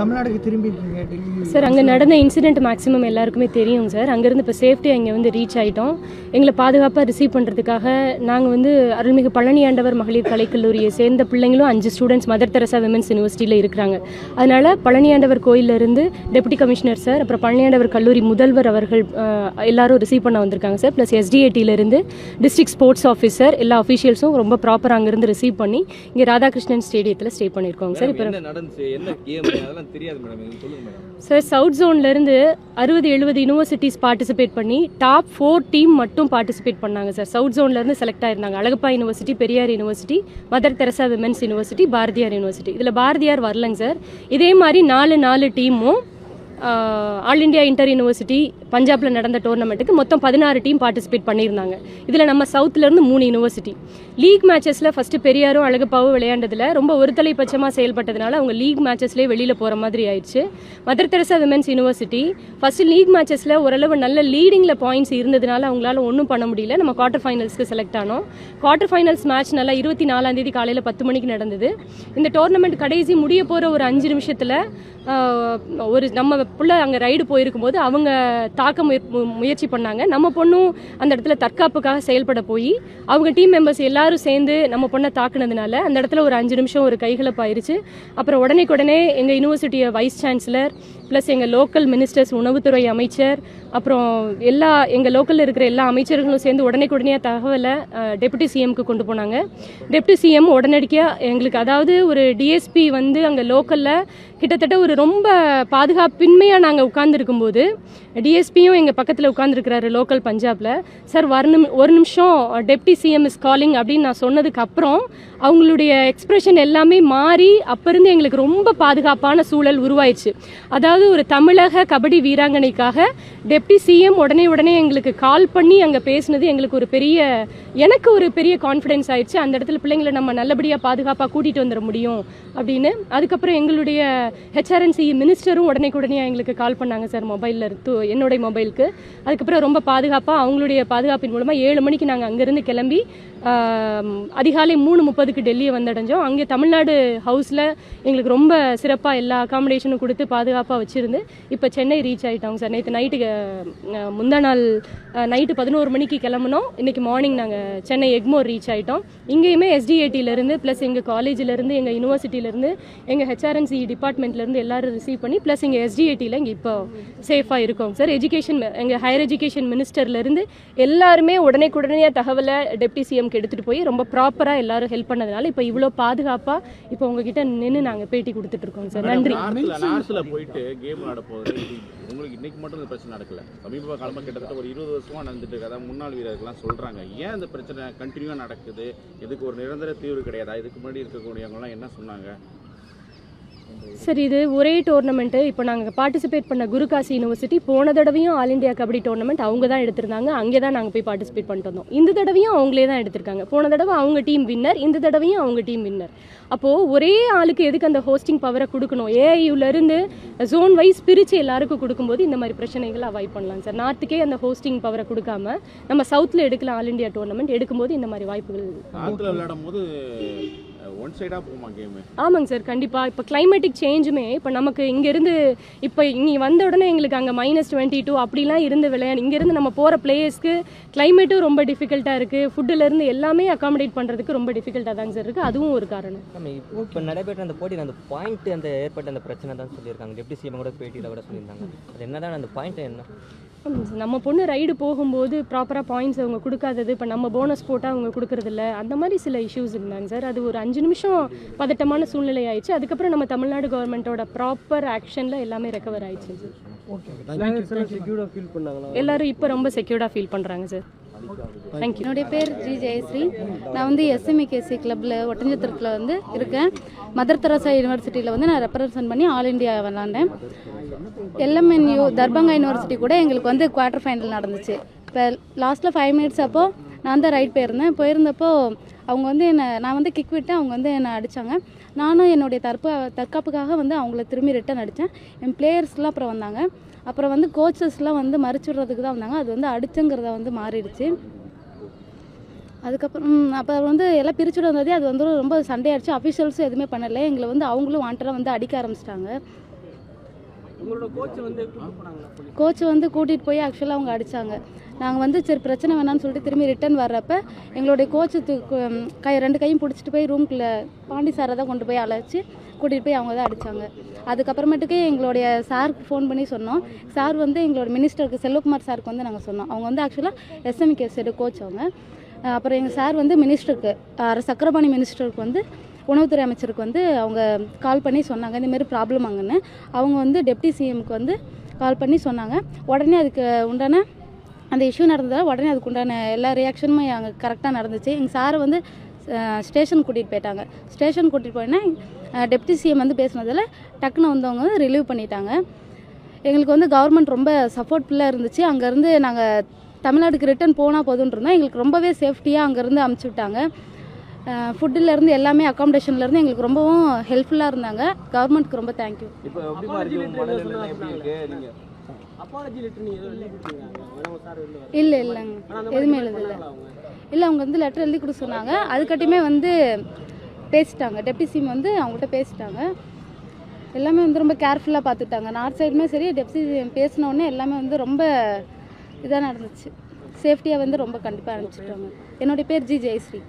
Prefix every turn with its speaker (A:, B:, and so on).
A: தமிழ்நாடுக்கு திரும்பி இருக்கீங்க டெல்லி.
B: சார் அங்கே நடந்த இன்சிடென்ட் மேக்ஸிமம் எல்லாருக்குமே தெரியும் சார் அங்கேருந்து இப்போ சேஃப்டியாக இங்கே வந்து ரீச் ஆகிட்டோம் எங்களை பாதுகாப்பாக ரிசீவ் பண்ணுறதுக்காக நாங்கள் வந்து அருள்மிகு பழனி ஆண்டவர் மகளிர் கலைக்கல்லூரியை சேர்ந்த பிள்ளைங்களும் அஞ்சு ஸ்டூடெண்ட்ஸ் மதர் தெரசா விமென்ஸ் யூனிவர்சிட்டியில் இருக்கிறாங்க. அதனால் பழனி ஆண்டவர் கோயிலிருந்து டெபுட்டி கமிஷனர் சார் அப்புறம் பழனி ஆண்டவர் கல்லூரி முதல்வர் அவர்கள் எல்லாரும் ரிசீவ் பண்ண வந்திருக்காங்க சார் ப்ளஸ் எஸ்டிஏடியிலேருந்து டிஸ்ட்ரிக்ட் ஸ்போர்ட்ஸ் ஆஃபீஸர் எல்லா அஃபீஷியல்ஸும் ரொம்ப ப்ராப்பராக அங்கேருந்து ரிசீவ் பண்ணி இங்கே ராதாகிருஷ்ணன் ஸ்டேடியத்தில் ஸ்டே பண்ணியிருக்கோங்க சார் இப்போ
C: தெரியாது மேடம் எனக்கு சொல்லுங்க மேடம்
B: சார் சவுத் ஜோன்லேருந்து அறுபது எழுபது யூனிவர்சிட்டிஸ் பார்ட்டிசிபேட் பண்ணி டாப் ஃபோர் டீம் மட்டும் பார்ட்டிசிபேட் பண்ணாங்க சார் சவுத் ஜோன்லேருந்து select ஆயிருந்தாங்க. Alagappa university Periyar university Mother Teresa women's university Bharathiar university இதில் பாரதியார் வரலங்க சார் இதே மாதிரி நாலு நாலு டீமும் ஆல் இந்தியா இன்டர் யூனிவர்சிட்டி பஞ்சாப்ல நடந்த டோர்னமெண்ட்டுக்கு மொத்தம் பதினாறு டீம் பார்ட்டிசிபேட் பண்ணியிருந்தாங்க. இதில் நம்ம சவுத்துல இருந்து மூணு யூனிவர்சிட்டி லீக் மேட்சஸில் ஃபர்ஸ்ட் பெரியாரும் அழகப்பாவும் விளையாண்டதுல ரொம்ப ஒருதலை பட்சமாக செயல்பட்டதுனால அவங்க லீக் மேட்சஸ்லேயே வெளியில் போகிற மாதிரி ஆயிடுச்சு. Mother Teresa women's university first league மேட்சஸில் ஓரளவு நல்ல லீடிங்கில் பாயிண்ட்ஸ் இருந்ததுனால அவங்களால ஒன்றும் பண்ண முடியல. நம்ம குவார்ட்டர் ஃபைனல்ஸ்க்கு செலக்ட் ஆனோம். குவார்ட்டர் ஃபைனல்ஸ் மேட்ச் நல்லா இருபத்தி நாலாம் தேதி காலையில் பத்து மணிக்கு நடந்தது. இந்த டோர்னமெண்ட் கடைசி முடிய போகிற ஒரு அஞ்சு நிமிஷத்தில் ஒரு நம்ம பிள்ளை அங்கே ரைடு போயிருக்கும் போது அவங்க தாக்க முய முயற்சி பண்ணாங்க. நம்ம பொண்ணும் அந்த இடத்துல தற்காப்புக்காக செயல்பட போய் அவங்க டீம் மெம்பர்ஸ் எல்லாரும் சேர்ந்து நம்ம பொண்ணை தாக்குனதுனால அந்த இடத்துல ஒரு அஞ்சு நிமிஷம் ஒரு கைகலப்பாயிருச்சு. அப்புறம் உடனே உடனே எங்கள் யூனிவர்சிட்டியை வைஸ் சான்சலர் ப்ளஸ் எங்கள் லோக்கல் மினிஸ்டர்ஸ் உணவுத்துறை அமைச்சர் அப்புறம் எல்லா எங்கள் லோக்கலில் இருக்கிற எல்லா அமைச்சர்களும் சேர்ந்து உடனே உடனே தகவலை டெபுட்டி சிஎம்க்கு கொண்டு போனாங்க. டெப்டி சிஎம் உடனடியாக எங்களுக்கு அதாவது ஒரு டிஎஸ்பி வந்து அங்கே லோக்கலில் கிட்டத்தட்ட ஒரு ரொம்ப பாதுகாப்பின்மையாக நாங்கள் உட்கார்ந்துருக்கும்போது டிஎஸ்பியும் எங்கள் பக்கத்தில் உட்காந்துருக்கிறாரு லோக்கல் பஞ்சாபில். சார் ஒரு நிமி ஒரு நிமிஷம் டெப்டி சிஎம் இஸ் காலிங் அப்படின்னு நான் சொன்னதுக்கு அப்புறம் அவங்களுடைய எக்ஸ்பிரஷன் எல்லாமே மாறி அப்போருந்து எங்களுக்கு ரொம்ப பாதுகாப்பான சூழல் உருவாயிடுச்சு. அதாவது ஒரு தமிழக கபடி வீராங்கனைக்காக டெப்டி சிஎம் உடனே உடனே எங்களுக்கு கால் பண்ணி அங்கே பேசினது எங்களுக்கு ஒரு பெரிய எனக்கு ஒரு பெரிய கான்ஃபிடென்ஸ் ஆயிடுச்சு. அந்த இடத்துல பிள்ளைங்களை நம்ம நல்லபடியாக பாதுகாப்பாக கூட்டிகிட்டு வந்துட முடியும் அப்படின்னு. அதுக்கப்புறம் எங்களுடைய ஹெச்ஆர்என்சி மினிஸ்டரும் உடனே உடனே எங்களுக்கு கால் பண்ணாங்க சார் மொபைலில் இருந்து என்னுடைய மொபைலுக்கு அதுக்கப்புறம் ரொம்ப பாதுகாப்பாக அவங்களுடைய பாதுகாப்பின் மூலமாக ஏழு மணிக்கு நாங்கள் அங்கேருந்து கிளம்பி அதிகாலை மூணு முப்பது முப்பதுக்கு டெல்லியை வந்தடைஞ்சோம். அங்கே தமிழ்நாடு ஹவுஸில் எங்களுக்கு ரொம்ப சிறப்பாக எல்லா அகாமடேஷனும் கொடுத்து பாதுகாப்பாக வச்சுருந்து இப்போ சென்னை ரீச் ஆகிட்டோங்க சார். நேற்று நைட்டுக்கு முந்தா நாள் நைட்டு பதினோரு மணிக்கு கிளம்புனோம். இன்னைக்கு மார்னிங் நாங்கள் சென்னை எக்மோர் ரீச் ஆகிட்டோம் இங்கேயுமே எஸ்டிஏடியிலேருந்து ப்ளஸ் எங்கள் காலேஜிலேருந்து எங்கள் யூனிவர்சிட்டியிலேருந்து எங்கள் ஹெச்ஆர்என்சி டிபார்ட்மெண்ட்லேருந்து எல்லாரும் ரிசீவ் பண்ணி ப்ளஸ் எங்கள் எஸ்டிஏடியில் இங்கே இப்போ சேஃபாக இருக்கோம் சார். எஜுகேஷன் எங்கள் ஹையர் எஜுகேஷன் மினிஸ்டர்லேருந்து எல்லாருமே உடனே உடனே தகவலை டெப்டி சிஎம்க்கு எடுத்துகிட்டு போய் ரொம்ப ப்ராப்பராக எல்லாரும் ஹெல்ப் பண்ணதுனால இப்போ இவ்வளோ பாதுகாப்பாக இப்போ உங்ககிட்ட நின்று நாங்கள் பேட்டி கொடுத்துட்டு இருக்கோம் சார் நன்றி.
C: போயிட்டு கேம் விளையாட போகுது இது உங்களுக்கு இன்னைக்கு மட்டும் இந்த பிரச்சனை நடக்கல. சமீப காலமா கிட்டத்தட்ட ஒரு இருபது வருஷமா நடந்துட்டு இருக்கு அதான் முன்னாள் வீரர்கள்லாம் சொல்றாங்க ஏன் இந்த பிரச்சனை கண்டினியூவா நடக்குது? இதுக்கு ஒரு நிரந்தர தீர்வு கிடையாதா? இதுக்கு முன்னாடி இருக்கக்கூடியவங்கலாம் என்ன சொன்னாங்க?
B: சார் இது ஒரே டோர்னமெண்ட்டு இப்போ நாங்கள் பார்ட்டிசிபேட் பண்ண குருகாசி யூனிவர்சிட்டி போன தடவையும் ஆல் இந்தியா கபடி டோர்னமெண்ட் அவங்க தான் எடுத்திருந்தாங்க. அங்கே தான் நாங்கள் போய் பார்ட்டிசிபேட் பண்ணிட்டு வந்தோம். இந்த தடவையும் அவங்களே தான் எடுத்திருக்காங்க. போன தடவை அவங்க டீம் வின்னர் இந்த தடவையும் அவங்க டீம் வின்னர் அப்போது ஒரே ஆளுக்கு எதுக்கு அந்த ஹோஸ்டிங் பவரை கொடுக்கணும்? ஏஐயூலேருந்து ஜோன் வைஸ் பிரித்து எல்லாருக்கும் கொடுக்கும்போது இந்த மாதிரி பிரச்சனைகளை அவாய்ட் பண்ணலாம் சார். நார்த்துக்கே அந்த ஹோஸ்டிங் பவரை கொடுக்காம நம்ம சவுத்தில் எடுக்கலாம் ஆல் இந்தியா டோர்னமெண்ட் எடுக்கும்போது இந்த மாதிரி வாய்ப்புகள்
C: விளையாடும் போது ஒன் சைடா போகுமா கேம்
B: ஆமாங்க சார் கண்டிப்பாக இப்போ கிளைமேட்டிக் சேஞ்சுமே இப்போ நமக்கு இங்கேருந்து இப்போ இங்கே வந்த உடனே எங்களுக்கு அங்கே மைனஸ் டுவெண்ட்டி டூ அப்படிலாம் இருந்து விளையாடு இங்கேருந்து நம்ம போகிற பிளேயர்ஸ்க்கு கிளைமேட்டும் ரொம்ப டிஃபிகல்ட்டாக இருக்குது ஃபுட்டுலேருந்து எல்லாமே அகாமடேட் பண்ணுறதுக்கு ரொம்ப டிஃபிகல்ட்டாக தாங்க சார் இருக்குது அதுவும் ஒரு காரணம்.
D: நம்ம இப்போ இப்போ நடைபெற்ற அந்த போட்டியில் அந்த பாயிண்ட் அந்த ஏற்பட்ட அந்த பிரச்சனை தான் சொல்லியிருக்காங்க. டெப்டி சிஎம் கூட பேட்டியில் கூட சொல்லியிருந்தாங்க. அது என்னதான் அந்த பாயிண்ட் என்ன.
B: நம்ம பொண்ணு ரைடு போகும்போது ப்ராப்பராக பாயிண்ட்ஸ் அவங்க கொடுக்காதது இப்போ நம்ம போனஸ் போட்டால் அவங்க கொடுக்கறதில்ல. அந்த மாதிரி சில இஷ்யூஸ் இருந்தாங்க சார் அது ஒரு அஞ்சு நிமிஷம் பதட்டமான சூழ்நிலை ஆயிடுச்சு அதுக்கப்புறம் நம்ம தமிழ்நாடு கவர்மெண்ட்டோட ப்ராப்பர் ஆக்ஷனில் எல்லாமே ரெக்கவர் ஆயிடுச்சு சார்
A: செக்யூர்டாக ஃபீல் பண்ணாங்களா?
B: எல்லாரும் இப்போ ரொம்ப செக்யூர்டாக ஃபீல் பண்ணுறாங்க சார்
E: என்னுடைய பேர் ஜி ஜெயஸ்ரீ. நான் வந்து எஸ்எம்இகேசி கிளப்பில் ஒட்டஞ்சத்திரத்தில் வந்து இருக்கேன். மதர் தெரசா யூனிவர்சிட்டியில் வந்து நான் ரெப்ரசன்ட் பண்ணி ஆல் இந்தியா விளாண்டேன். எல்எம்என்யூ தர்பங்கா யூனிவர்சிட்டி கூட எங்களுக்கு வந்து குவார்ட்டர் ஃபைனல் நடந்துச்சு. இப்போ லாஸ்ட்டில் ஃபைவ் மினிட்ஸ் அப்போ நான் தான் ரைட் போயிருந்தேன். போயிருந்தப்போ அவங்க வந்து என்னை நான் வந்து கிக் விட்டு அவங்க வந்து என்னை அடித்தாங்க நானும் என்னுடைய தற்பா தற்காப்புக்காக வந்து அவங்கள திரும்பி ரிட்டன் அடித்தேன் என் பிளேயர்ஸ்லாம் அப்புறம் வந்தாங்க. அப்புறம் வந்து கோச்சஸ்லாம் வந்து மறிச்சு விடுறதுக்கு தான் வந்தாங்க. அது வந்து அடிச்சுங்கிறத வந்து மாறிடுச்சு. அதுக்கப்புறம் அப்புறம் வந்து எல்லாம் பிரிச்சுட்டு வந்ததே அது வந்து ரொம்ப சண்டையாகிடுச்சு அஃபிஷியல்ஸும் எதுவுமே பண்ணலை. எங்களை வந்து அவங்களும் வாண்டடாக வந்து அடிக்க ஆரம்பிச்சிட்டாங்க.
A: கோச் வந்து கூப்பிட்டு
E: வந்து கூட்டிகிட்டு போய் ஆக்சுவலாக அவங்க அடித்தாங்க நாங்கள் வந்து சரி பிரச்சனை வேணாம்னு சொல்லிட்டு திரும்பி ரிட்டர்ன் வர்றப்ப எங்களுடைய கோச்சு கை ரெண்டு கையும் பிடிச்சிட்டு போய் ரூம்குள்ளே பாண்டி சாரை தான் கொண்டு போய் அழைச்சி கூட்டிகிட்டு போய் அவங்க தான் அடித்தாங்க அதுக்கப்புறமேட்டுக்கு எங்களுடைய சாருக்கு ஃபோன் பண்ணி சொன்னோம். சார் வந்து எங்களோட மினிஸ்டருக்கு செல்வகுமார் சாருக்கு வந்து நாங்கள் சொன்னோம். அவங்க வந்து ஆக்சுவலாக எஸ்எம்கே சைடு கோச் அவங்க. அப்புறம் எங்கள் சார் வந்து மினிஸ்டருக்கு சக்கரபாணி மினிஸ்டருக்கு வந்து உணவுத்துறை அமைச்சருக்கு வந்து அவங்க கால் பண்ணி சொன்னாங்க. இந்தமாரி ப்ராப்ளம் அங்கன்னு அவங்க வந்து டெப்டி சிஎம்க்கு வந்து கால் பண்ணி சொன்னாங்க. உடனே அதுக்கு உண்டான அந்த இஷ்யூ நடந்ததால் உடனே அதுக்கு உண்டான எல்லா ரியாக்ஷனுமே அங்கே கரெக்டாக நடந்துச்சு. எங்கள் சார் வந்து ஸ்டேஷன் கூட்டிகிட்டு போயிட்டாங்க. ஸ்டேஷன் கூட்டிகிட்டு போயினா டெப்டி சிஎம் வந்து பேசினதில் டக்குன்னு வந்தவங்க வந்து ரிலீவ் பண்ணிட்டாங்க. எங்களுக்கு வந்து கவர்மெண்ட் ரொம்ப சப்போர்ட்ஃபுல்லாக இருந்துச்சு. அங்கேருந்து நாங்கள் தமிழ்நாட்டுக்கு ரிட்டர்ன் போனால் போதும்னு இருந்தோம் எங்களுக்கு ரொம்பவே சேஃப்டியாக அங்கேருந்து அமுச்சு விட்டாங்க. ஃபுட்டுலேருந்து எல்லாமே அக்காமடேஷன்லேருந்து எங்களுக்கு ரொம்பவும் ஹெல்ப்ஃபுல்லாக இருந்தாங்க. கவர்மெண்ட்க்கு ரொம்ப தேங்க்யூ இல்லை இல்லைங்க. எதுவுமே எழுதல. இல்லை அவங்க வந்து லெட்டர் எழுதி கொடுக்க சொன்னாங்க. அதுக்கட்டுமே வந்து பேசிட்டாங்க. டெப்டி சிஎம் வந்து அவங்கள்ட்ட பேசிட்டாங்க. எல்லாமே வந்து ரொம்ப கேர்ஃபுல்லாக பார்த்துட்டாங்க. நார்த் சைடுமே சரி டெப்டி சிஎம் பேசின உடனே எல்லாமே வந்து ரொம்ப இதாக நடந்துச்சு. சேஃப்டியாக வந்து ரொம்ப கண்டிப்பாக அனுப்பிச்சிட்டாங்க. என்னுடைய பேர் ஜி. ஜெயஸ்ரீ.